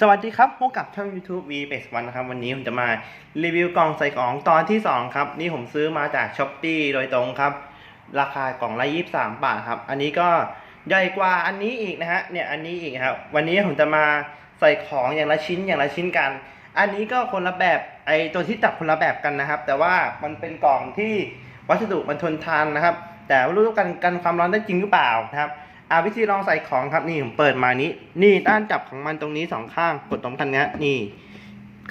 สวัสดีครับพบกับช่อง YouTube V เป็ดวันนะครับ วันนี้ผมจะมารีวิวกล่องใส่ของตอนที่ 2 ครับ นี่ผมซื้อมาจาก s h อ p e e โดยตรงครับ ราคากล่องละ23 บาทครับ อันนี้ก็ใหญ่กว่าอันนี้อีกนะฮะเนี่ยอันนี้อีกครับ วันนี้ผมจะมาใส่ของอย่างละชิ้นอย่างละชิ้นกัน อันนี้ก็คนละแบบไอตัวที่จับคนละแบบกันนะครับ แต่ว่ามันเป็นกล่องที่วัสดุมันทนทานนะครับ แต่ไม่รู้กันกันความร้อนได้จริงหรือเปล่านะครับ อาวิธีลองใส่ของครับนี่ผมเปิดมานี้ นี่ด้านจับของมันตรงนี้สองข้างกดตรงกันเนี้ยนี่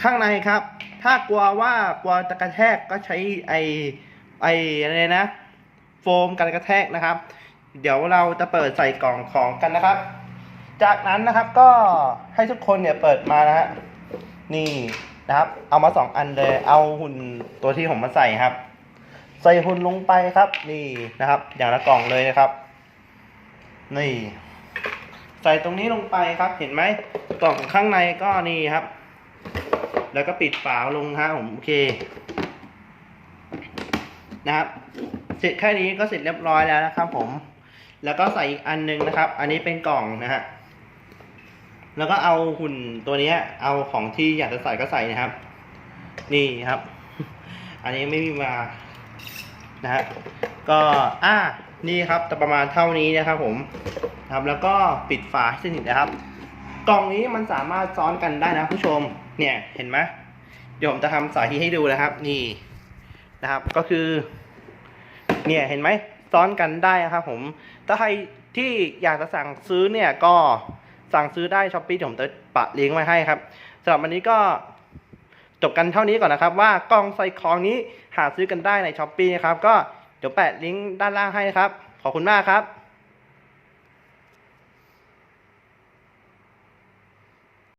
ข้างในครับ ถ้ากลัวว่ากลัวจะกระแทกก็ใช้ไอไออะไรนะ โฟมกันกระแทกนะครับ เดี๋ยวเราจะเปิดใส่กล่องของกันนะครับ จากนั้นนะครับก็ให้ทุกคนเนี่ยเปิดมานะฮะนี่นะครับ เอามาสองอันเลยเอาหุ่นตัวที่ผมมาใส่ครับ ใส่หุ่นลงไปครับ นี่นะครับ อย่างละกล่องเลยนะครับ นี่ ใส่ตรงนี้ลงไปครับ เห็นไหมกล่องข้างในก็นี่ครับ แล้วก็ปิดฝาลงฮะผมโอเค นะครับ เสร็จแค่นี้ก็เสร็จเรียบร้อยแล้วนะครับ ผม แล้วก็ใส่อีกอันหนึงนะครับ อันนี้เป็นกล่องนะฮะ แล้วก็เอาหุ่นตัวนี้เอาของที่อยากจะใส่ก็ใส่นะครับ นี่ครับ อันนี้ไม่มีมานะฮะ ก็อ่านี่ครับจะประมาณเท่านี้นะครับผมนะครับแล้วก็ปิดฝาให้สนิทนะครับ กล่องนี้มันสามารถซ้อนกันได้นะผู้ชมเนี่ยเห็นไหมเดี๋ยวผมจะทำสาธิตให้ดูนะครับ นี่นะครับก็คือ เนี่ยเห็นไหมซ้อนกันได้นะครับผมถ้าใครที่อยากจะสั่งซื้อเนี่ยก็สั่งซื้อได้ช้อปปี้ผมจะปะลิงก์ไว้ให้ครับสำหรับวันนี้ก็จบกันเท่านี้ก่อนนะครับ ว่ากล่องใส่ของนี้หาซื้อกันได้ในช้อปปี้นะครับก็ เดี๋ยวแปะลิงก์ด้านล่างให้นะครับ ขอบคุณมากครับ